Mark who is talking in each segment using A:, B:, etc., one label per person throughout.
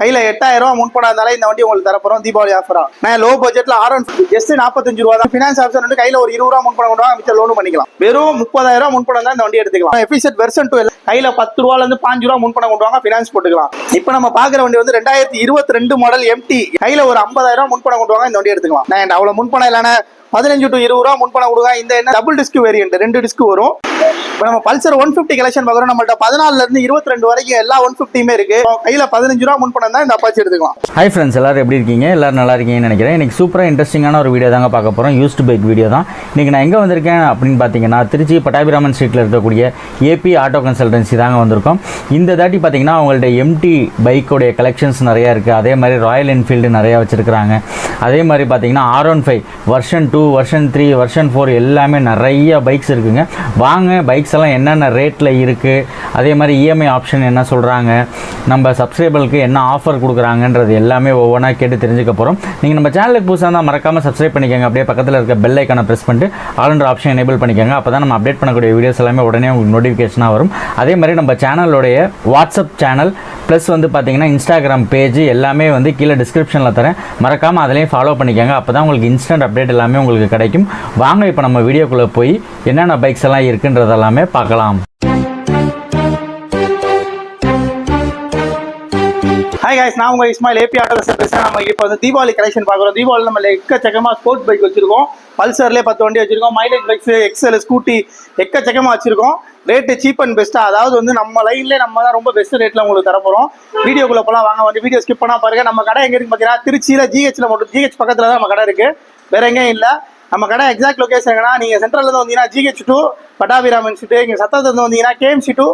A: கையில எட்டாயிரம் ரூபா முன்பணம் இருந்தாலே இந்த வண்டி உங்களுக்கு தரப்போம் தீபாவளி ஆஃபரா நான் லோ பட்ஜெட்ல ஆர் ஒன் ஜஸ்ட் நாற்பத்தஞ்சு ரூபா தான். ஃபினான்ஸ் ஆப்ஷன் வந்து கையில ஒரு இருபது ரூபா முன்பணம் கொண்டு வாங்க மிச்சம் லோன் பண்ணிக்கலாம். வெறும் முப்பதாயிரம் ரூபா முன்பணம் தான் இந்த வண்டி எடுத்துக்கலாம். எஃபிஷியட் வெர்ஷன் டூ கையில பத்து ரூபால இருந்து பாஞ்சு ரூபா முன்பணம் கொண்டு வாங்க ஃபினான்ஸ் போட்டுக்கலாம். இப்போ நம்ம பாக்குற வண்டி வந்து ரெண்டாயிரத்தி இருபத்தி ரெண்டு மாடல் எம்டி கையில ஒரு ஐம்பதாயிரம் ரூபா முன்பணம் கொண்டு வாங்க இந்த வண்டி எடுத்துக்கலாம். நான் அவ்வளவு முன்பணம் இல்லைன்னா பதினஞ்சு டு இருபது ரூபா முன்பணம் கொடுங்க. இந்த என்ன டபுள் டிஸ்க் வேரியன்ட் ரெண்டு டிஸ்க் வரும். இப்போ நம்ம பல்சர் ஒன் ஃபிஃப்டி கலெக்ஷன் பார்க்குறோம். நம்மள்ட்ட பதினாலுல இருந்து இருபத்தி ரெண்டு வரைக்கும் எல்லா ஒன் ஃபிஃப்டியுமே இருக்கு. கையில் பதினஞ்சு ரூபா முன்பணம் தான் இந்த அப்பாச்சி எடுத்துக்கலாம்.
B: ஹை ஃப்ரெண்ட்ஸ் எல்லாரும் எப்படி இருக்கீங்க? எல்லாரும் நல்லா இருக்கீங்கன்னு நினைக்கிறேன். எனக்கு சூப்பராக இன்ட்ரெஸ்டிங்கான ஒரு வீடியோ தாங்க பார்க்க போகிறோம் யூஸ்ட் பைக் வீடியோ தான். இன்றைக்கி நான் எங்கே வந்திருக்கேன் அப்படின்னு பார்த்தீங்கன்னா திருச்சி பட்டாபிராமன் ஸ்ட்ரீட்டில் இருக்கக்கூடிய ஏபி ஆட்டோ கன்சல்டன்சி தாங்க வந்திருக்கோம். இந்த தாட்டி பார்த்தீங்கன்னா அவங்கள்ட்ட எம்டி பைக்கோடைய கலெக்ஷன்ஸ் நிறையா இருக்குது அதே மாதிரி ராயல் என்ஃபீல்டு நிறையா வச்சுருக்கிறாங்க. அதே மாதிரி பார்த்தீங்கன்னா R one five version two version three version four எல்லாமே நிறைய பைக்ஸ் இருக்குங்க. வாங்க பைக்ஸ் எல்லாம் என்னென்ன ரேட்டில் இருக்குது அதே மாதிரி இஎம்ஐ ஆப்ஷன் என்ன சொல்கிறாங்க நம்ம சப்ஸ்கிரைபருக்கு என்ன ஆஃபர் கொடுக்குறாங்கன்றது எல்லாமே ஒவ்வொன்றா கேட்டு தெரிஞ்சுக்க போகிறோம் நீங்கள் நம்ம சேனலுக்கு புதுசாக இருந்தால் மறக்காமல் சப்ஸ்கிரைப் பண்ணிக்கோங்க. அப்படியே பக்கத்தில் இருக்க பெல் ஐக்கானை ப்ரெஸ் பண்ணிட்டு ஆல்ன்ற ஆப்ஷன் எனேபிள் பண்ணிக்கோங்க. அப்போ தான் நம்ம அப்டேட் பண்ணக்கூடிய வீடியோஸ் எல்லாமே உடனே உங்களுக்கு நோட்டிஃபிகேஷனாக வரும். அதே மாதிரி நம்ம சேனலோடைய வாட்ஸ்அப் சேனல் ப்ளஸ் வந்து பார்த்தீங்கன்னா இன்ஸ்டாகிராம் பேஜ் எல்லாமே வந்து கீழே டிஸ்கிரிப்ஷனில் தரேன். மறக்காமல் அதிலையும் ஃபாலோ பண்ணிக்கோங்க. அப்போ தான் உங்களுக்கு இன்ஸ்டன்ட் அப்டேட் எல்லாமே உங்களுக்கு கிடைக்கும். வாங்க இப்போ நம்ம வீடியோக்குள்ளே போய் என்னென்ன பைக்ஸ் எல்லாம் இருக்குன்றதெல்லாமே பார்க்கலாம்.
A: ஹாய் காய்ஸ் நான் உங்க இஸ்மாயில் ஏபி ஆட்டோ பேசுகிறேன் நம்ம இப்போ வந்து தீபாவளி கலெக்ஷன் பார்க்குறோம். தீபாவளி நம்ம எக்கச்சக்கமா ஸ்போர்ட்ஸ் பைக் வச்சிருக்கோம். பல்சர்லேயே பத்து வண்டி வச்சுருக்கோம். மைலேஜ் பைக்ஸ் எக்ஸல் ஸ்கூட்டி எக்கச்சக்கமா வச்சிருக்கோம். ரேட்டு சீப் அண்ட் பெஸ்ட்டாக அதாவது வந்து நம்ம லைன்லேயே நம்ம தான் ரொம்ப பெஸ்ட் ரேட்டில் உங்களுக்கு தரப்போகிறோம் வீடியோக்குள்ள போகலாம் வாங்க வந்து வீடியோ ஸ்கிப் பண்ணா பாருங்க. நம்ம கடை எங்கே இருக்கு பார்த்தீங்கன்னா திருச்சியில் ஜிஹெச்சில் மட்டும் ஜிஹெச் பக்கத்தில் தான் நம்ம கடை இருக்கு. வேற எங்கேயும் இல்லை. நம்ம கடை எக்ஸாக்ட் லொகேஷன் எங்கன்னா நீங்கள் சென்ட்ரல்லேருந்து வந்தீங்கன்னா ஜிஹெச் டூ பட்டாபிராமன் சிட்டு இங்கே சத்தத்துல இருந்து வந்தீங்கன்னா கேஎம்சி டூ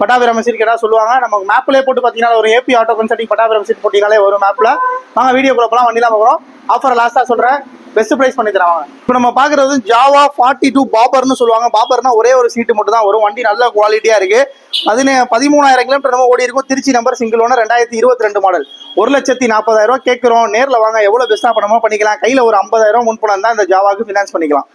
A: பட்டாபிராமன் சீட் கேட்டால் சொல்லுவாங்க. நம்ம மேப்லேயே போட்டு பார்த்தீங்கன்னா ஒரு AB auto consulting Pattabiraman seat போட்டிங்கனாலே ஒரு மேப்பில் வாங்க வீடியோ போகலாம் வண்டிலாம் போகிறோம் ஆஃபர் லாஸ்ட்டாக சொல்கிறேன் பெஸ்ட் ப்ரைஸ் பண்ணி தராங்க இப்போ நம்ம பார்க்குறது ஜாவா ஃபார்ட்டி டூ பாப்பர்னு சொல்லுவாங்க. பாப்பர்னா ஒரே ஒரு சீட்டு மட்டும் தான் வரும். வண்டி நல்ல குவாலிட்டியாக இருக்குது அதில் பதிமூணாயிரம் கிலோமீட்டர் நம்ம ஓடி இருக்கும். திருச்சி நம்பர் சிங்கிள் ஒன்று ரெண்டாயிரத்தி இருபத்தி ரெண்டு மாடல் ஒரு லட்சத்தி நாற்பதாயிரம் கேட்குறோம். நேரில் வாங்க எவ்வளோ பெஸ்ட்டாக பண்ணமோ பண்ணிக்கலாம். கையில் ஒரு ஐம்பதாயிரம் முன் பணம் தான் இந்த ஜாவாவுக்கு ஃபினான்ஸ் பண்ணிக்கலாம்.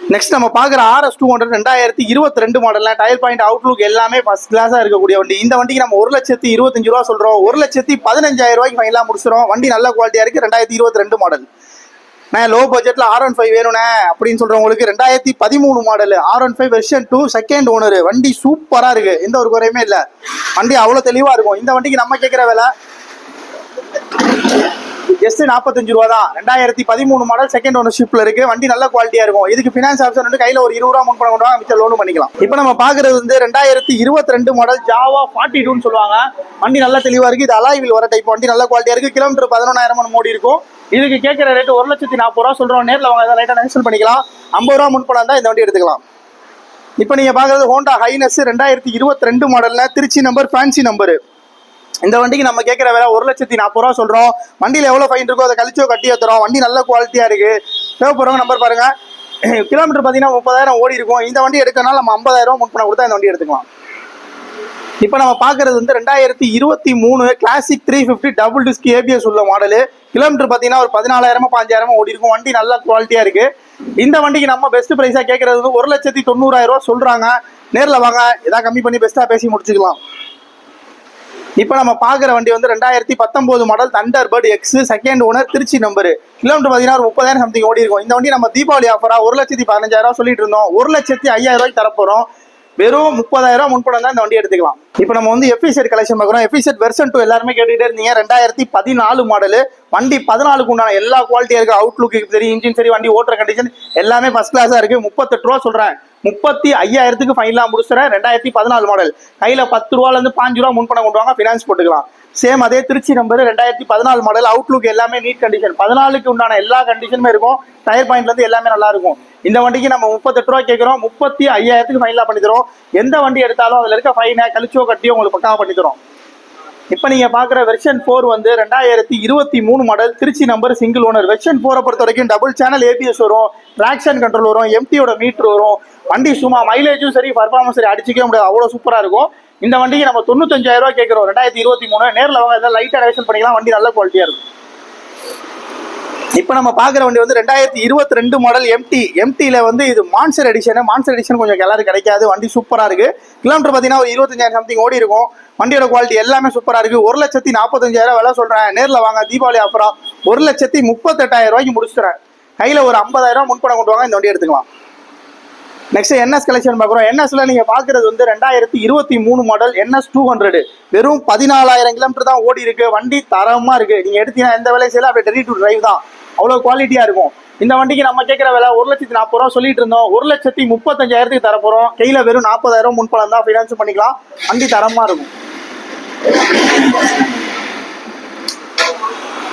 A: நெக்ஸ்ட் நம்ம பார்க்குற ஆர்எஸ் டூ ஹண்ட்ரட் ரெண்டாயிரத்தி இருபத்தி ரெண்டு மாடலில் டயர் பாயிண்ட் அவுட்லுக் எல்லாமே ஃபஸ்ட் கிளாஸாக இருக்கக்கூடிய வண்டி. இந்த வண்டிக்கு நம்ம ஒரு லட்சத்தி இருபத்தஞ்சு ரூபா சொல்கிறோம் ஒரு லட்சத்தி பதினஞ்சாயிரம் ரூபாய்க்கு ஃபைனலாக முடிச்சிடும் வண்டி நல்ல குவாலிட்டியாக இருக்குது ரெண்டாயிரத்தி இருபத்தி ரெண்டு மாடல் நான் லோ பட்ஜெட்டில் ஆர் ஒன் ஃபைவ் வேணுண்ணே அப்படின்னு சொல்கிறவங்களுக்கு ரெண்டாயிரத்தி பதிமூணு model R one five version two second owner வண்டி சூப்பராக இருக்குது எந்த ஒரு குறையுமே இல்லை. வண்டி அவ்வளோ தெளிவாக இருக்கும். இந்த வண்டிக்கு நம்ம கேட்குற வேலை ஜஸ்ட் நாற்பத்தஞ்சு ரூபா தான். ரெண்டாயிரத்தி பதிமூணு மாடல் செகண்ட் ஓனர்ஷிப்ல இருக்கு. வண்டி நல்ல குவாலிட்டியா இருக்கும். இதுக்கு ஃபினான்ஸ் ஆப்ஷன் வந்து கையில ஒரு இருபது ரூபா முன் பணம் கொண்டு மிச்சம் லோன் பண்ணிக்கலாம். இப்போ நம்ம பாக்குறது வந்து ரெண்டாயிரத்தி இருபத்தி ரெண்டு மாடல் ஜாவா ஃபார்ட்டி டூன்னு சொல்லுவாங்க. வண்டி நல்ல தெளிவா இருக்கு. இது அலாய்வில் வர டைப் வண்டி நல்ல குவாலிட்டியா இருக்கு. கிலோமீட்டர் பதினொன்றாயிரம் மோடி இருக்கும். இதுக்கு கேட்குற ரேட்டு ஒரு லட்சத்தி நாற்பது ரூபா சொல்றோம். நேரில் வாங்க லைட்டாக நெக்ஸ்ட் பண்ணிக்கலாம். ஐம்பது ரூபா முன் பணம் தான் இந்த வண்டி எடுத்துக்கலாம். இப்போ நீங்க பாக்குறது ஹோண்டா ஹைனஸ் ரெண்டாயிரத்தி இருபத்தி ரெண்டு மாடல்ல திருச்சி நம்பர் ஃபேன்சி நம்பரு இந்த வண்டிக்கு நம்ம கேட்குற வேலை ஒரு லட்சத்தி நாற்பது ரூபா சொல்கிறோம் வண்டியில் எவ்வளோ ஃபைன் இருக்கோ அதை கழிச்சோ கட்டி ஏற்றுறோம் வண்டி நல்ல குவாலிட்டியாக இருக்குது தேவைப்படுறவங்க நம்பர் பாருங்க. கிலோமீட்டர் பார்த்தீங்கன்னா முப்பதாயிரம் ஓடி இருக்கும். இந்த வண்டி எடுக்கனால நம்ம ஐம்பதாயிரம் முன் பண்ண கொடுத்தா இந்த வண்டி எடுத்துக்கலாம். இப்போ நம்ம பார்க்குறது வந்து ரெண்டாயிரத்தி இருபத்தி மூணு classic three fifty double disc ABS உள்ள மாடலு கிலோமீட்டர் பார்த்தீங்கன்னா ஒரு பதினாலாயிரமா பாஞ்சாயிரமா ஓடி இருக்கும். வண்டி நல்ல குவாலிட்டியாக இருக்குது இந்த வண்டிக்கு நம்ம பெஸ்ட் ப்ரைஸாக கேட்குறது வந்து ஒரு லட்சத்தி தொண்ணூறாயிரம் ரூபா சொல்கிறாங்க நேரில் வாங்க. எதாவது கம்மி பண்ணி பெஸ்ட்டாக பேசி முடிச்சுக்கலாம். இப்போ நம்ம பார்க்குற வண்டி வந்து ரெண்டாயிரத்தி பத்தொம்போது model thunderbird X second owner Trichy number kilometre பார்த்தீங்கன்னா முப்பதாயிரம் சம்திங் ஓடி இருக்கும். இந்த வண்டி நம்ம தீபாவளி ஆஃபராக ஒரு லட்சத்தி பதினஞ்சாயிரம் சொல்லிட்டு இருந்தோம். ஒரு லட்சத்தி ஐயாயிரம் ரூபாய்க்கு தரப்போகிறோம் வெறும் முப்பதாயிரம் முன்பணம் தான் இந்த வண்டி எடுத்துக்கலாம். இப்போ நம்ம வந்து எஃபிசெட் கலெக்ஷன் பார்க்குறோம். எஃபிசெட் வெர்ஷன் டூ எல்லாருமே கேட்டுக்கிட்டே இருந்தீங்க. ரெண்டாயிரத்தி பதினாலு மாடலு வண்டி பதினாலுக்கு உண்டான எல்லா குவாலிட்டியாக இருக்குது அவுட்லுக் சரி இன்ஜின் சரி வண்டி ஓட்டுற கண்டிஷன் எல்லாமே ஃபஸ்ட் கிளாஸாக இருக்குது முப்பத்தெட்டு ரூபா சொல்கிறேன் முப்பத்தி ஐயாயிரத்துக்கு ஃபைனலாக முடிச்சுறேன் ரெண்டாயிரத்தி பதினாலு மாடல் கையில் பத்து ரூபாலேருந்து பாஞ்சு ரூபா முன்பணம் கொண்டு வாங்க ஃபினான்ஸ் போட்டுக்கலாம். சேம் அதே திருச்சி நம்பர் ரெண்டாயிரத்தி பதினாலு மாடல் அவுட்லுக் எல்லாமே நீட் கண்டிஷன் பதினாலுக்கு உண்டான எல்லா கண்டிஷனுமே இருக்கும். டயர் பாயிண்ட்லேருந்து எல்லாமே நல்லா இருக்கும். இந்த வண்டிக்கு நம்ம முப்பத்தெட்டு ரூபா கேட்குறோம் முப்பத்தி ஐயாயிரத்துக்கு ஃபைனலாக பண்ணி தரோம் எந்த வண்டி எடுத்தாலும் அதில் இருக்க ஃபைனை கழிச்சோ கட்டியோ உங்களுக்கு பக்காவாக பண்ணி தரோம் இப்போ நீங்கள் பார்க்குற வெர்ஷன் ஃபோர் வந்து ரெண்டாயிரத்தி இருபத்தி மூணு model Trichy number single owner version ஃபோரை பொறுத்த வரைக்கும் டபுள் சேனல் ஏபிஎஸ் வரும். ட்ராக்ஷன் கண்ட்ரோல் வரும். எம்டியோட மீட்டர் வரும். வண்டி சும்மா மைலேஜும் சரி பர்ஃபார்மன்ஸ் சரி அடிச்சிக்கவே முடியாது. அவ்வளோ சூப்பராக இருக்கும். இந்த வண்டிக்கு நம்ம தொண்ணூத்தஞ்சாயிரம் ரூபா கேட்குறோம். ரெண்டாயிரத்தி இருபத்தி மூணு. நேரில் வாங்க எதாவது லைட்டாக ரேஷன் பண்ணிக்கலாம். வண்டி நல்ல குவாலிட்டியாக இருக்கும். இப்போ நம்ம பார்க்குற வண்டி வந்து ரெண்டாயிரத்தி இருபத்தி ரெண்டு மாடல் எம்டி எம்டியில் வந்து இது மான்சர் எடிஷனு மான்சர் எடிஷன் கொஞ்சம் எல்லாரும் கிடைக்காது. வண்டி சூப்பராக இருக்கு. கிலோமீட்டர் பார்த்தீங்கன்னா ஒரு இருபத்தஞ்சாயிரம் சம்திங் ஓடி இருக்கும். வண்டியோட குவாலிட்டி எல்லாமே சூப்பராக இருக்குது ஒரு லட்சத்தி நாற்பத்தஞ்சாயிரம் விலை சொல்கிறேன் நேரில் வாங்க தீபாவளி ஆஃபராக ஒரு லட்சத்தி முப்பத்தெட்டாயிரம் ரூபாய்க்கு முடிச்சுறேன் கையில் ஒரு ஐம்பதாயிரம் முன்பணம் கொண்டு வாங்க. இந்த வண்டி எடுத்துக்கலாம். நெக்ஸ்ட் என்எஸ் கலெக்ஷன் பார்க்குறோம். என்எஸ்ல நீங்க பாக்குறது வந்து ரெண்டாயிரத்தி இருபத்தி மூணு மாடல் என்எஸ் டூ ஹண்ட்ரட் வெறும் பதினாலாயிரம் கிலோமீட்டர் தான் ஓடி இருக்கு. வண்டி தரமா இருக்கு. நீங்க எடுத்தீங்கன்னா எந்த வேலையும் செய்யல. அப்படியே ரெடி டு டிரைவ் தான். அவ்வளோ குவாலிட்டியா இருக்கும். இந்த வண்டிக்கு நம்ம கேட்குற விலை ஒரு லட்சத்தி நாற்பது ரூபா சொல்லிட்டு இருந்தோம். ஒரு லட்சத்தி முப்பத்தஞ்சாயிரத்துக்கு தர போறோம். கையில வெறும் நாற்பதாயிரம் முன்பணம் தான். ஃபினான்ஸ் பண்ணிக்கலாம். வண்டி தரமா இருக்கும்.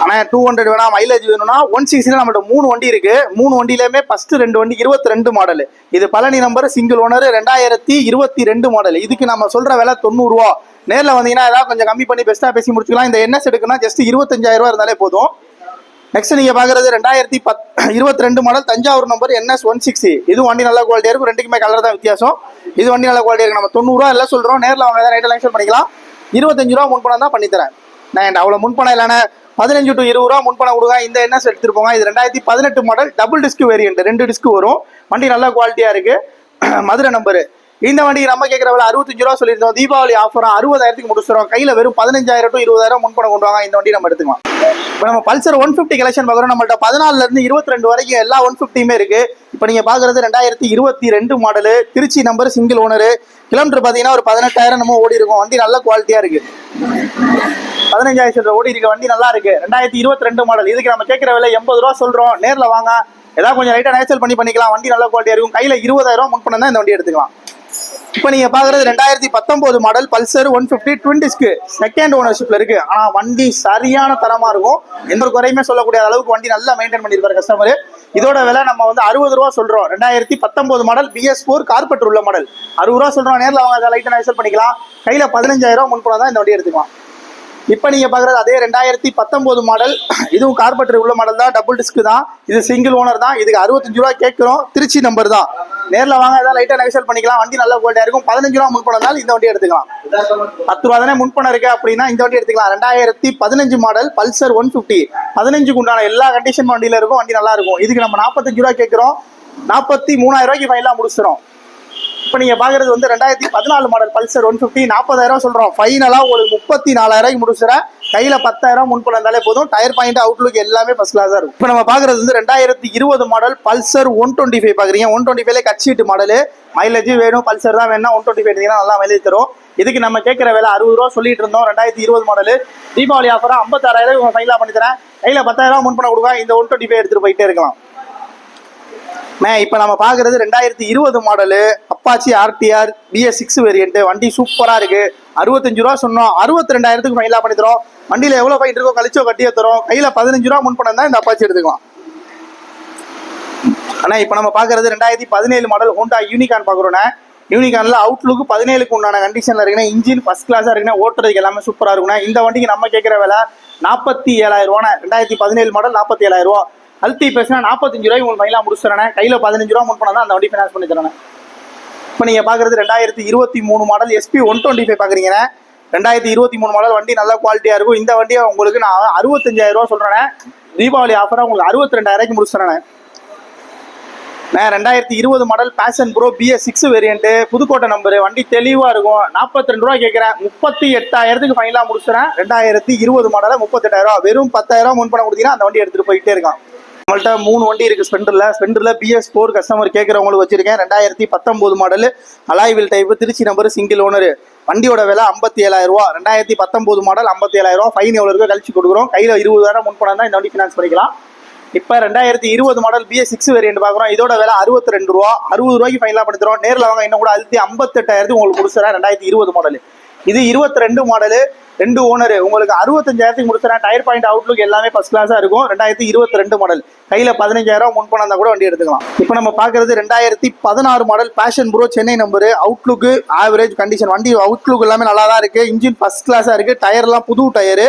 A: ஆனால் டூ ஹண்ட்ரட் வேணா மைலேஜ் வேணும்னா ஒன் சிக்ஸ்டியில் நம்மள்ட்ட மூணு வண்டி இருக்கு. மூணு வண்டியிலுமே ஃபர்ஸ்ட் ரெண்டு வண்டி இருபத்தி ரெண்டு மாடல் இது பழனி நம்பர் சிங்கிள் ஓனர் ரெண்டாயிரத்தி இருபத்தி ரெண்டு மாடல் இதுக்கு நம்ம சொல்ற விலை தொண்ணூறுரூவா நேரில் வந்தீங்கன்னா ஏதாவது கொஞ்சம் கம்மி பண்ணி பெஸ்ட்டாக பேசி முடிச்சுக்கலாம். இந்த என்எஸ் எடுக்குன்னா ஜஸ்ட் இருபத்தஞ்சாயிரம் ரூபா இருந்தாலே போதும். நெக்ஸ்ட் நீங்கள் பார்க்குறது ரெண்டாயிரத்தி பத் இருபத்தி ரெண்டு model Thanjavur number NS one sixty இது வண்டி நல்ல குவாலிட்டியாக இருக்கும். ரெண்டுக்குமே கலர் தான் வித்தியாசம். இது வண்டி நல்ல குவாலிட்டியா இருக்கு. நம்ம தொண்ணூறுரூவா எல்லாம் சொல்கிறோம் நேரில் வாங்க ரேட் எல்லாம் பண்ணிக்கலாம். இருபத்தஞ்சு ரூபா முன்பணம் தான் பண்ணித்தரேன். நான் அவ்வளோ முன்பணம் இல்லைன்னா பதினஞ்சு டு இருபது ரூபா முன்பணம் கொடுங்க. இந்த என்ன எடுத்துருப்போங்க போங்க இது ரெண்டாயிரத்தி பதினெட்டு மாடல் டபுள் டிஸ்க் வேரியன்ட் ரெண்டு டிஸ்க் வரும். வண்டி நல்லா குவாலிட்டியாக இருக்கு. மதுரை நம்பரு இந்த வண்டிக்கு நம்ம கேட்குற விலை அறுபத்தஞ்சு ரூபா சொல்லியிருந்தோம். தீபாவளி ஆஃபராக அறுபதாயிரத்துக்கு முடிச்சுருவோம் கையில் வெறும் பதினஞ்சாயிரம் டு இருபதாயிரம் முன்பணம் கொண்டு வாங்க. இந்த வண்டி நம்ம எடுத்துக்கலாம். இப்போ நம்ம பல்சர் ஒன் ஃபிஃப்டி கலெக்ஷன் பார்க்குறோம். நம்மள்ட்ட பதினாலுல இருந்து இருபத்தி ரெண்டு வரைக்கும் எல்லா ஒன் ஃபிஃப்டியுமே இருக்கு. இப்போ நீங்க பாக்குறது ரெண்டாயிரத்தி இருபத்தி ரெண்டு model Trichy number single owner kilometre பார்த்தீங்கன்னா ஒரு பதினெட்டாயிரம் நம்ம ஓடி இருக்கும். வண்டி நல்ல குவாலிட்டியா இருக்கு. பதினஞ்சாயிரம் ஓடி இருக்க வண்டி நல்லா இருக்கு. ரெண்டாயிரத்தி இருபத்தி ரெண்டு மாடல் இதுக்கு நம்ம கேட்குற விலை எண்பது ரூபா சொல்றோம். நேரில் வாங்க. ஏதாவது கொஞ்சம் லைட்டாக நேச்சல் பண்ணி பண்ணிக்கலாம். வண்டி நல்ல குவாலிட்டியா இருக்கும். கையில் இருபதாயிரம் முன் தான் இந்த வண்டி எடுத்துக்கலாம். இப்போ நீங்க பாக்குறது ரெண்டாயிரத்தி பத்தொன்பது model Pulsar one fifty twin disc second ஓனர்ஷிப்பில் இருக்கு. ஆனா வண்டி சரியான தரமா இருக்கும். எந்த ஒரு குறையுமே சொல்லக்கூடிய அளவுக்கு வண்டி நல்லா மெயின்டைன் பண்ணியிருக்காரு கஸ்டமர் இதோட விலை நம்ம வந்து அறுபது ரூபா சொல்றோம். ரெண்டாயிரத்தி பத்தொன்பது மாடல் பிஎஸ் ஃபோர் கார்பெட் உள்ள மாடல் அறுபது ரூபா சொல்றோம். நேரில் அவங்க லைட்டை நேசல் பண்ணிக்கலாம். கையில் பதினஞ்சாயிரம் ரூபா முன்பணம் தான் இந்த வண்டி எடுத்துக்கலாம். இப்போ நீங்கள் பார்க்குறது அதே ரெண்டாயிரத்தி பத்தொம்போது மாடல் இதுவும் கார்பெட்டர் உள்ள மாடல் தான் டபுள் டிஸ்க் தான். இது சிங்கிள் ஓனர் தான். இதுக்கு அறுபத்தஞ்சு ரூபா கேட்குறோம். திருச்சி நம்பர் தான். நேரில் வாங்க ஏதாவது லைட்டாக நெகசல் பண்ணிக்கலாம். வண்டி நல்ல குவாலிட்டியாக இருக்கும். பதினஞ்சு ரூபா முன்பணம் இருந்தாலும் இந்த வண்டி எடுத்துக்கலாம். பத்து ரூபா தானே முன்பணம் இருக்குது அப்படின்னா இந்த வண்டி எடுத்துக்கலாம். ரெண்டாயிரத்தி பதினஞ்சு மாடல் பல்சர் ஒன் ஃபிஃப்டி பதினஞ்சுக்கு உண்டான எல்லா கண்டிஷன் வண்டியில் இருக்கும். வண்டி நல்லா இருக்கும். இதுக்கு நம்ம நாற்பத்தஞ்சு ரூபா கேட்குறோம். நாற்பத்தி மூணாயிரம் ரூபாய்க்கு ஃபைனலாக முடிச்சிடும் இப்போ நீங்க பாக்குறது வந்து ரெண்டாயிரத்தி பதினாலு மாடல் பல்சர் ஒன் ஃபிஃப்டி நாற்பதாயிரம் சொல்றோம். ஃபைனலா ஒரு முப்பத்தி நாலாயிரம் முடிச்சுறேன் கையில பத்தாயிரம் முன்பணம் இருந்தாலே போதும். டயர் பாயிண்ட் அவுட்லுக் எல்லாமே ஃபர்ஸ்ட் கிளாஸா இருக்கும். இப்போ நம்ம பாக்குறது வந்து ரெண்டாயிரத்தி இருபது model Pulsar one twenty five பாக்குறீங்க ஒன் டுவெண்ட்டி ஃபைவ்ல கட்சிட்டு மாடல் மைலேஜ் வேணும் பல்சர் தான் வேணும் ஒன் டுவெண்ட்டி ஃபைவ் நல்லா மைலேஜ் தரும். இதுக்கு நம்ம கேட்குற விலை அறுபது ரூபா சொல்லிட்டு இருந்தோம். ரெண்டாயிரத்தி இருபது மாடல் தீபாவளி ஆஃபராக ஐம்பத்தாறாயிரம் ஃபைனலாக பண்ணி தரேன் கையில் பத்தாயிரம் பண்ண கொடுங்க. இந்த ஒன் டுவெண்ட்டி ஃபைவ் எடுத்துகிட்டு போயிட்டே இருக்கலாம். மே இப்போ நம்ம பார்க்குறது ரெண்டாயிரத்தி இருபது model Apache RTR BS six variant வண்டி சூப்பராக இருக்கு. அறுபத்தஞ்சு ரூபா சொன்னோம். அறுபத்தி ரெண்டாயிரத்துக்கு ஃபைனலாக பண்ணி தரோம். வண்டியில் எவ்வளோ ஃபைன் இருக்கோ கழிச்சோ கட்டியே தரும். கையில் பதினஞ்சு ரூபா முன்பணம் தான் இந்த அப்பாச்சி எடுத்துக்கலாம். ஆனால் இப்போ நம்ம பார்க்குறது ரெண்டாயிரத்தி பதினேழு மாடல் ஹோண்டா யூனிகான் பார்க்குறோண்ணே யூனிகானில் அவுட்லுக்கு பதினேழுக்கு உண்டான கண்டிஷனில் இருக்குன்னா இன்ஜின் ஃபஸ்ட் கிளாஸாக இருக்குன்னா ஓட்டுறதுக்கு எல்லாமே சூப்பராக இருக்குண்ணே இந்த வண்டிக்கு நம்ம கேட்குற விலை நாற்பத்தி ஏழாயிரம் ரூபாண்ணே. ரெண்டாயிரத்தி பதினேழு மாடல் நாற்பத்தி ஏழாயிரம் ரூபா. அழுத்தி பேசினா நாற்பத்தஞ்சு ரூபாய் உங்களுக்கு ஃபைனலாக முடிச்சுறேன் கையில் பதினஞ்சு ரூபா முன் தான் அந்த வண்டி ஃபினான்ஸ் பண்ணி தரேன். இப்போ நீங்கள் பார்க்குறது ரெண்டாயிரத்தி இருபத்தி மூணு model SP one twenty five பார்க்குறீங்கன்னா ரெண்டாயிரத்தி இருபத்தி மூணு மாடல் வண்டி நல்ல குவாலிட்டியாக இருக்கும். இந்த வண்டியை உங்களுக்கு நான் அறுபத்தஞ்சாயிரம் ரூபா சொல்கிறேன் தீபாவளி ஆஃபராக உங்களுக்கு அறுபத்தி ரெண்டாயிரூபாய்க்கு முடிச்சுறேன் நான் ரெண்டாயிரத்தி இருபது model Passion Pro BS six variant Pudukkottai number வண்டி தெளிவாக இருக்கும். நாற்பத்தி ரெண்டு ரூபா கேட்குறேன் முப்பத்தி எட்டாயிரத்துக்கு ஃபைனலாக முடிச்சுறேன் ரெண்டாயிரத்தி இருபது மாடலை முப்பத்தெட்டாயிரம் ரூபா வெறும் பத்தாயிரம் முன் பணம் கொடுத்தீங்கன்னா அந்த வண்டி எடுத்துகிட்டு போயிட்டே இருக்கான் நம்மள்ட்ட மூணு வண்டி இருக்கு ஸ்பெண்டர்ல. ஸ்பெண்டர்ல பிஎஸ் ஃபோர் கஸ்டமர் கேட்குறவங்களுக்கு வச்சிருக்கேன். ரெண்டாயிரத்தி பத்தொன்பது model alloy wheel type Trichy number single owner வண்டியோட விலை ஐம்பத்தி ஏழாயிரம் ரூபா. ரெண்டாயிரத்தி பத்தொன்பது மாடல் ஐம்பத்தி ஏழாயிரம் ரூபா. ஃபைன் எவ்வளோ இருக்கோ கழிச்சு கொடுக்குறோம். கையில் இருபதாயிரம் முன்பணம் தான் இந்த வண்டி ஃபினான்ஸ் பண்ணிக்கலாம். இப்போ ரெண்டாயிரத்தி இருபது மாடல் பிஎஸ் சிக்ஸ் வேரியன்ட் பார்க்குறோம். இதோட விலை அறுபத்தி ரெண்டு ரூபா. அறுபது ரூபாய்க்கு ஃபைனலாக பண்ணித்தரோம் நேரில் வாங்க இன்னும் கூட அழுத்தி ஐம்பத்தெட்டாயிரத்து உங்களுக்கு முடிச்சுறேன் ரெண்டாயிரத்தி இருபது மாடல் இது இருபத்தி ரெண்டு மாடலு ரெண்டு ஓனர் உங்களுக்கு அறுபத்தஞ்சாயிரத்துக்கு முடிச்சுனா டயர் பாயிண்ட் அவுட்லுக் எல்லாமே ஃபஸ்ட் கிளாஸாக இருக்கும். ரெண்டாயிரத்தி இருபத்தி ரெண்டு மாடல் கையில் பதினஞ்சாயிரம் முன்பணம் இருந்தால் கூட வண்டி எடுத்துக்கலாம். இப்போ நம்ம பார்க்குறது ரெண்டாயிரத்தி பதினாறு model Passion Pro Chennai number outlook average condition வண்டி அவுட்லுக் எல்லாமே நல்லா தான் இருக்குது இன்ஜின் ஃபஸ்ட் கிளாஸாக இருக்குது டயர்லாம் புது டயரு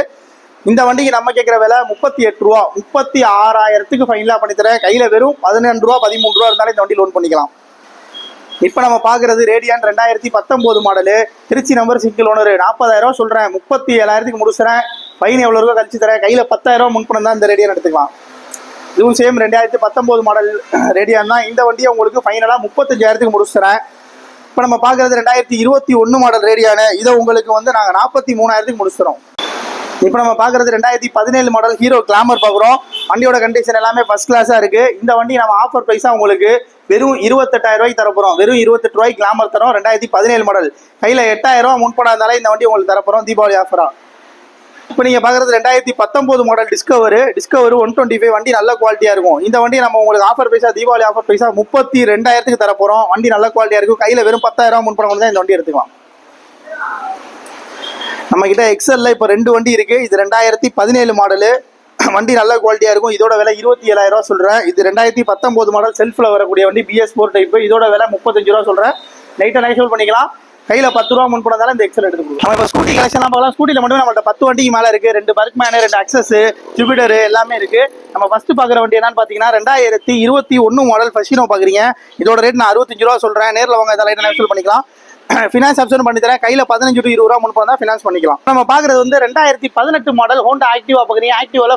A: இந்த வண்டிக்கு நம்ம கேட்குற விலை முப்பத்தி எட்டு ரூபா. முப்பத்தி ஆறாயிரத்துக்கு ஃபைனலாக பண்ணித்தரேன். கையில் வெறும் பதினெண்டு ரூபா பதிமூணு ரூபா இருந்தாலும் இந்த வண்டி லோன் பண்ணிக்கலாம். இப்போ நம்ம பார்க்குறது ரேடியான் ரெண்டாயிரத்தி பத்தொம்போது model Trichy number single owner நாற்பதாயிரம் சொல்கிறேன் முப்பத்தி ஏழாயிரத்துக்கு முடிச்சுறேன் ஃபைன் எவ்வளோ ரூபா கழிச்சு தரேன். கையில் பத்தாயிரம் முன்பணம் தான் இந்த ரேடியான் எடுத்துக்கலாம். இதுவும் சேம் ரெண்டாயிரத்தி பத்தொம்போது மாடல் ரேடியான் தான். இந்த வண்டியை உங்களுக்கு ஃபைனலாக முப்பத்தஞ்சாயிரத்துக்கு முடிச்சுறேன் இப்போ நம்ம பார்க்குறது ரெண்டாயிரத்தி இருபத்தி ஒன்று மாடல் ரேடியானு. இதை உங்களுக்கு வந்து நாங்கள் நாற்பத்தி மூணாயிரத்துக்கு முடிச்சுறோம் இப்போ நம்ம பார்க்குறது ரெண்டாயிரத்தி பதினேழு மாடல் ஹீரோ கிளாமர் பார்க்குறோம். வண்டியோட கண்டிஷன் எல்லாமே ஃபர்ஸ்ட் கிளாஸாக இருக்குது இந்த வண்டி நம்ம ஆஃபர் ப்ரைஸாக உங்களுக்கு வெறும் இருபத்தெட்டாயிரம் ரூபாய்க்கு தரப்போகிறோம் வெறும் இருபத்தெட்டு ரூபாய்க்கு கிளாமர் தரோம். ரெண்டாயிரத்தி பதினேழு மாடல் கையில் எட்டாயிரம் ரூபா முன்பணம் இருந்தாலே இந்த வண்டி உங்களுக்கு தரப்போகிறோம் தீபாவளி ஆஃபராக இப்போ நீங்கள் பார்க்குறது ரெண்டாயிரத்தி பத்தொம்போது model Discover Discover one twenty five வண்டி நல்ல குவாலிட்டியாக இருக்கும். இந்த வண்டி நம்ம உங்களுக்கு ஆஃபர் பைசா தீபாவளி ஆஃபர் பைசா முப்பத்தி ரெண்டாயிரத்துக்கு தரப்போகிறோம் வண்டி நல்ல குவாலிட்டியாக இருக்கும் கையில் வெறும் பத்தாயிரம் முன்பணம் கொண்டு தான் இந்த வண்டி எடுத்துக்கலாம். நம்மக்கிட்ட கிட்ட எக்ஸல்ல இப்போ ரெண்டு வண்டி இருக்குது இது ரெண்டாயிரத்தி பதினேழு மாடலு வண்டி நல்ல குவாலிட்டியாக இருக்கும். இதோட விலை இருபத்தி ஏழாயிரம் ரூபா சொல்கிறேன் இது ரெண்டாயிரத்தி பத்தொம்போது மாடல் செல்ஃபில் வரக்கூடிய வண்டி பிஎஸ் ஃபோர் டைப் இதோட விலை முப்பத்தஞ்சு ரூபா சொல்கிறேன் நைட்டை நைசோல் பண்ணிக்கலாம். கையில் பத்து ரூபா முன் போனதால இந்த எக்ஸல் எடுத்து நம்ம இப்போ ஸ்கூட்டி கலெக்ஷன்லாம் பார்க்கலாம். ஸ்கூட்டியில் மட்டும் நம்மள்ட்ட பத்து வண்டிக்கு மேலே இருக்குது ரெண்டு பர்க் மேனு ரெண்டு அக்சஸ் ஜூபிடர் எல்லாமே இருக்குது நம்ம ஃபஸ்ட்டு பார்க்குற வண்டி என்னன்னு பார்த்தீங்கன்னா ரெண்டாயிரத்தி இருபத்தி ஒன்று மாடல் ஃபஸ்ட்டு பார்க்குறீங்க. இதோட ரேட் நான் அறுபத்தஞ்சு ரூபா சொல்கிறேன் நேரில் வாங்க இதெல்லாம் லைட்டாக நைசோல் பண்ணிக்கலாம். ஃபினான்ஸ் ஆப்ஷன் பண்ணி தரேன் கையில் பதினஞ்சு டு இருபது ரூபா முன்பு தான் ஃபினான்ஸ் பண்ணிக்கலாம். நம்ம பார்க்குறது வந்து ரெண்டாயிரத்தி பதினெட்டு மாடல் ஹோண்டா ஆக்டிவா பார்க்குறீங்க ஆக்டிவாவில்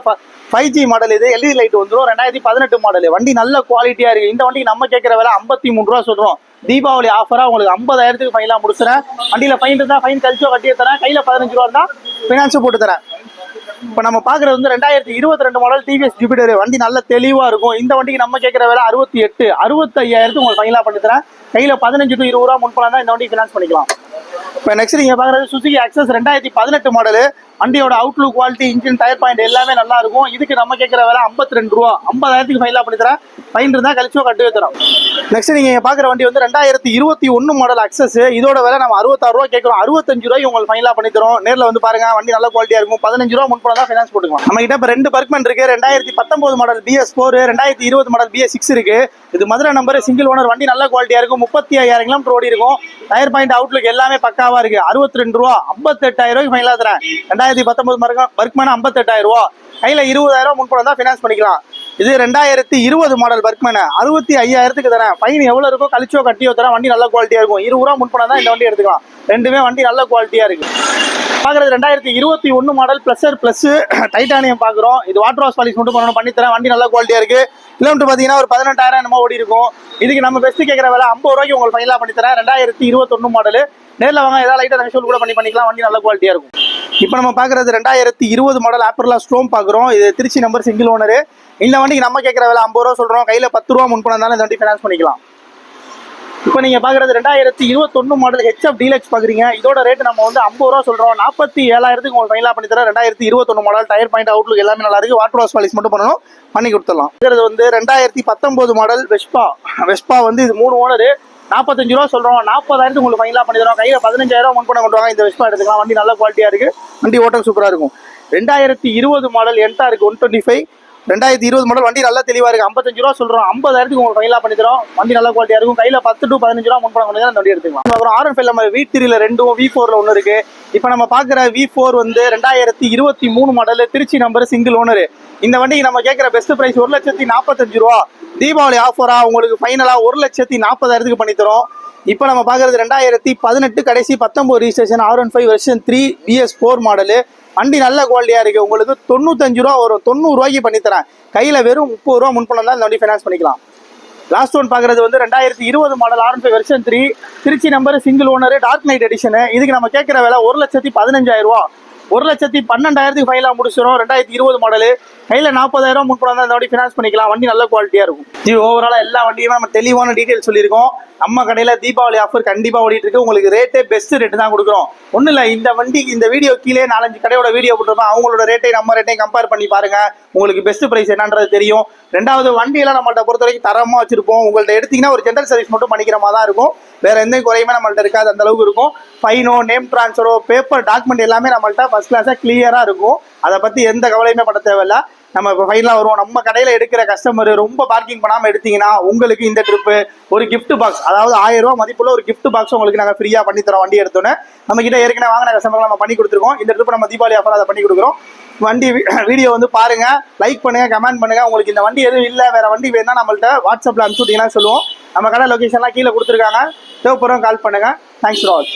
A: ஃபைவ் ஜி மாடல் இது. எல்இடி லைட் வந்துடும் ரெண்டாயிரத்தி பதினெட்டு மாடல் வண்டி நல்ல குவாலிட்டியாக இருக்குது இந்த வண்டிக்கு நம்ம கேட்குற விலை ஐம்பத்தி மூணு ரூபா சொல்கிறோம் தீபாவளி ஆஃபராக உங்களுக்கு ஐம்பதாயிரத்துக்கு ஃபைனாக முடிச்சுறேன். வண்டியில் ஃபைன் இருந்தால் ஃபைன் கழிச்சோ கட்டியே தரேன். கையில் பதினஞ்சு ரூபா இருந்தால் ஃபினான்ஸும் போட்டு தரேன். இப்போ நம்ம பார்க்குறது வந்து ரெண்டாயிரத்தி இருபத்தி ரெண்டு மாடல் டிவிஎஸ் ஜூபிட்டர் வண்டி நல்ல தெளிவாக இருக்கும். இந்த வண்டிக்கு நம்ம கேட்குற வேலை அறுபத்தி எட்டு அறுபத்தையாயிரத்து உங்களுக்கு ஃபைனலாக பண்ணி தரேன். கையில் பதினஞ்சு டு இருபது ரூபா முன்பணம் தான் இந்த வண்டி ஃபினான்ஸ் பண்ணிக்கலாம். இப்போ நெக்ஸ்ட் நீங்கள் பார்க்குறது சுசுகி அக்சஸ் ரெண்டாயிரத்தி பதினெட்டு மாடலு வண்டியோட outlook quality engine tyre point எல்லாமே நல்லா இருக்கும். இதுக்கு நம்ம கேட்குற விலை ஐம்பத்தி ரெண்டு ரூபா. ஐம்பதாயிரத்துக்கு ஃபைனலாக பண்ணி தரேன். ஃபைன் இருந்தால் கழிச்சோ கட்டி தரோம். நெக்ஸ்ட் நீங்கள் பார்க்குற வண்டி வந்து ரெண்டாயிரத்தி இருபத்தி ஒன்று மாடல் அக்சஸ் இதோட விலை நம்ம அறுபத்தாறு ரூபா கேட்குறோம் அறுபத்தஞ்சு ரூபாய்க்கு உங்களுக்கு ஃபைனலாக பண்ணி தரோம். நேரில் வந்து பாருங்க. வண்டி நல்ல குவாலிட்டியாக இருக்கும். பதினஞ்சு ரூபா முன்பணம் தான் ஃபைனான்ஸ் போட்டுக்கலாம். நம்ம கிட்ட இப்போ ரெண்டு பர்க்மெண்ட் இருக்கு. ரெண்டாயிரத்தி பத்தொன்பது மாடல் பிஎஸ் ஃபோர் ரெண்டாயிரத்தி இருபது மாடல் பிஎஸ் சிக்ஸ் இருக்கு. இது மதுரை நம்பர் சிங்கிள் ஓனர் வண்டி நல்ல குவாலிட்டியாக இருக்கும். முப்பத்தி ஐயாயிரம் கிலோமீட்டர் ஓடி இருக்கும். டயர் பாயிண்ட் அவுட்லுக் எல்லாமே பக்காவாக இருக்கு. அறுபத்தி ரெண்டு ரூபா ஐம்பத்தெட்டாயிரம் ரூபாய்க்கு ஃபைனலாக தரேன். ரெண்டாயிரத்தி பத்தொன்பது பர்க்மேன் ஐம்பத்தெட்டாயிரம் ரூபா. கையில் இருபதாயிரம் முன்பணம் தான் ஃபினான்ஸ் பண்ணிக்கலாம். இது ரெண்டாயிரத்தி இருபது மாடல் பர்க்மேனு. அறுபத்தி ஐயாயிரத்துக்கு தரேன் ஃபைன் எவ்வளோ இருக்கோ கழிச்சோ கட்டியோ தரேன் வண்டி நல்ல குவாலிட்டியாக இருக்கும். இருபது ரூபா முன்பணம் தான் இந்த வண்டி எடுத்துக்கலாம். ரெண்டுமே வண்டி நல்ல குவாலிட்டியாக இருக்குது பார்க்குறது ரெண்டாயிரத்தி இருபத்தி ஒன்று மாடல் ப்ளஸ்ஸர் ப்ளஸ்ஸு டைட்டானியம் பார்க்குறோம் இது வாட்டர் வாஷ் பாலிஷ் மட்டும் பண்ணணும் பண்ணித்தரேன். வண்டி நல்ல குவாலிட்டியாக இருக்குது கிலோமீட்டர் பார்த்தீங்கன்னா ஒரு பதினெட்டாயிரம் என்னமோ ஓடி இருக்கும். இதுக்கு நம்ம பெஸ்ட்டு கேட்குற வேலை ஐம்பது ரூபாய்க்கு உங்களுக்கு ஃபைனலாக பண்ணித்தரேன். ரெண்டாயிரத்தி இருபத்தொன்று மாடல் நேரில் வாங்க ஏதாவது லைட்டாக நெக்ஸ்ட் கூட பண்ணி பண்ணிக்கலாம். வண்டி நல்ல குவாலிட்டியாக இருக்கும். இப்போ நம்ம பார்க்குறது ரெண்டாயிரத்தி இருபது மாடல் ஆப்பர்லா ஸ்ட்ரோம் பார்க்குறோம். இது திருச்சி நம்பர் சிங்கிள் ஓனரு இந்த வண்டிக்கு நம்ம கேட்குற வேலை ஐம்பது ரூபா சொல்கிறோம் கையில் பத்து ரூபா முன்பணம் இருந்தாலும் இந்த வண்டி ஃபினான்ஸ் பண்ணிக்கலாம். இப்போ நீங்கள் பார்க்குறது ரெண்டாயிரத்தி இருபத்தொன்று மாடல் ஹெச்எஃப் டீலக்ஸ் பார்க்குறீங்க. இதோட ரேட் நம்ம வந்து ஐம்பது ரூபா சொல்கிறோம் நாற்பத்தி ஏழாயிரத்துக்கு உங்களுக்கு ஃபைனலாக பண்ணி தரோம் ரெண்டாயிரத்தி இருபத்தொன்று மாடல் டயர் பாயிண்ட் அவுட்லுக் எல்லாமே நல்லா இருக்கு. வாட்டர் வாஷ் பாலிஸ் மட்டும் பண்ணணும். பண்ணி கொடுத்துடலாம். இது வந்து ரெண்டாயிரத்தி பத்தொம்போது மாடல் வெஸ்பா வெஸ்பா வந்து இது மூணு ஓனரு நாற்பத்தஞ்சு ரூபா சொல்கிறோம் நாற்பதாயிரத்து உங்களுக்கு ஃபைனலாக பண்ணி தரோம். கையில் பதினஞ்சாயிரம் முன் பண்ண கொண்டு வாங்க. இந்த விஷயம் எடுத்துக்கலாம். வண்டி நல்ல குவாலிட்டியாக இருக்குது வண்டி ஓட்டம் சூப்பராக இருக்கும். ரெண்டாயிரத்தி இருபது மாடல் என்டா இருக்குது ஒன் டுவெண்ட்டி ஃபைவ் ரெண்டாயிரத்தி இருபது மாடல் வண்டி நல்லா தெளிவாக இருக்குது ஐம்பத்தஞ்சு ரூபா சொல்கிறோம் ஐம்பதாயிரத்துக்கு உங்களுக்கு ஃபைனலாக பண்ணி தரோம் வண்டி நல்லா குவாலிட்டியாக இருக்கும். கையில் பத்து டு பதினஞ்சு ரூபா முன் பண்ண அந்த வண்டி எடுத்துக்கலாம். அப்புறம் ஆர் ஃபைவ் நம்ம வி த்ரீல ரெண்டும் வி ஃபோரில் ஒன்று இருக்குது இப்போ நம்ம பார்க்குற வி ஃபோர் வந்து ரெண்டாயிரத்தி இருபத்தி மூணு model Trichy number single owner இந்த வண்டிக்கு நம்ம கேட்குற பெஸ்ட் ப்ரைஸ் ஒரு லட்சத்தி நாற்பத்தஞ்சு ரூபா. தீபாவளி ஆஃபராக உங்களுக்கு ஃபைனலாக ஒரு லட்சத்தி நாற்பதாயிரத்துக்கு பண்ணி தரோம் இப்போ நம்ம பார்க்குறது ரெண்டாயிரத்தி பதினெட்டு கடைசி பத்தொம்போது registration R one five version three VS four model வண்டி நல்ல குவாலிட்டியாக இருக்குது உங்களுக்கு தொண்ணூத்தஞ்சு ரூபா வரும். தொண்ணூறுரூவாய்க்கு பண்ணித்தரேன். கையில் வெறும் முப்பது ரூபா முன்பணம் தான் இந்த வண்டி ஃபைனான்ஸ் பண்ணிக்கலாம். லாஸ்ட் ஒன் பார்க்குறது வந்து ரெண்டாயிரத்தி இருபது model R five version three Trichy number single owner dark knight edition இதுக்கு நம்ம கேட்குற விலை ஒரு லட்சத்தி பதினஞ்சாயிரம் ரூபா. ஒரு லட்சத்தி பன்னெண்டாயிரத்துக்கு ஃபைலாக முடிச்சிடும் ரெண்டாயிரத்தி இருபது மாடலு கையில் நாற்பதாயிரம் முன்பணம் தான் இந்த வண்டி ஃபினான்ஸ் பண்ணிக்கலாம். வண்டி நல்ல குவாலிட்டியாக இருக்கும். ஜி ஓவராலாக எல்லா வண்டியுமே நம்ம தெளிவான டீட்டெயில் சொல்லியிருக்கோம். நம்ம கடையில் தீபாவளி ஆஃபர் கண்டிப்பாக ஓடிட்டு இருக்கு. உங்களுக்கு ரேட்டே பெஸ்ட் ரேட்டு தான் கொடுக்குறோம். ஒன்றும் இல்லை இந்த வண்டிக்கு இந்த வீடியோ கீழே நாலஞ்சு கடையோட வீடியோ போட்டிருப்போம் அவங்களோட ரேட்டை நம்ம ரேட்டையும் கம்பேர் பண்ணி பாருங்க. உங்களுக்கு பெஸ்ட் ப்ரைஸ் என்னன்றது தெரியும். ரெண்டாவது வண்டியெல்லாம் நம்மள்ட்ட பொறுத்த வரைக்கும் தரமாக வச்சிருப்போம். உங்கள்ட்ட எடுத்தீங்கன்னா ஒரு ஜென்ரல் சர்வீஸ் மட்டும் பண்ணிக்கிற மாதிரி தான் இருக்கும். வேற எந்த குறையுமே நம்மள்ட்ட இருக்காது. அந்த அளவுக்கு இருக்கும். ஃபைனோ நேம் ட்ரான்ஸ்ஃபரோ பேப்பர் டாக்குமெண்ட் எல்லாமே நம்மள்ட்ட ஃபர்ஸ்ட் கிளாஸாக கிளியராக இருக்கும். அதை பற்றி எந்த கவலையுமே பட தேவையில்ல. நம்ம இப்போ ஃபைனலாக வருவோம். நம்ம கடையில் எடுக்கிற கஸ்டமர் ரொம்ப பார்க்கிங் பண்ணாமல் எடுத்தீங்கன்னா உங்களுக்கு இந்த ட்ரிப்பு ஒரு கிஃப்ட் பாக்ஸ் அதாவது ஆயிரம் ரூபா மதிப்புள்ள ஒரு கிஃப்ட் பாக்ஸ் உங்களுக்கு நாங்கள் ஃப்ரீயாக பண்ணி தரோம் வண்டி எடுத்தோன்னே. நம்ம கிட்ட ஏற்கனவே வாங்கின கஸ்டமர் நம்ம பண்ணி கொடுத்துருக்கோம். இந்த ட்ரிப் நம்ம தீபாவளி ஆஃபர் அதை பண்ணி கொடுக்குறோம். வண்டி வீடியோ வந்து பாருங்க. லைக் பண்ணுங்க கமெண்ட் பண்ணுங்க. உங்களுக்கு இந்த வண்டி எதுவும் இல்லை வேற வண்டி வேணா நம்மள்ட்ட வாட்ஸ்அப்பில் அனுப்பிச்சுவிட்டிங்கன்னா சொல்லுவோம். நம்ம கடை லொகேஷன்லாம் கீழே கொடுத்துருக்காங்க. தேவைப்படுறோம் கால் பண்ணுங்க. Thanks all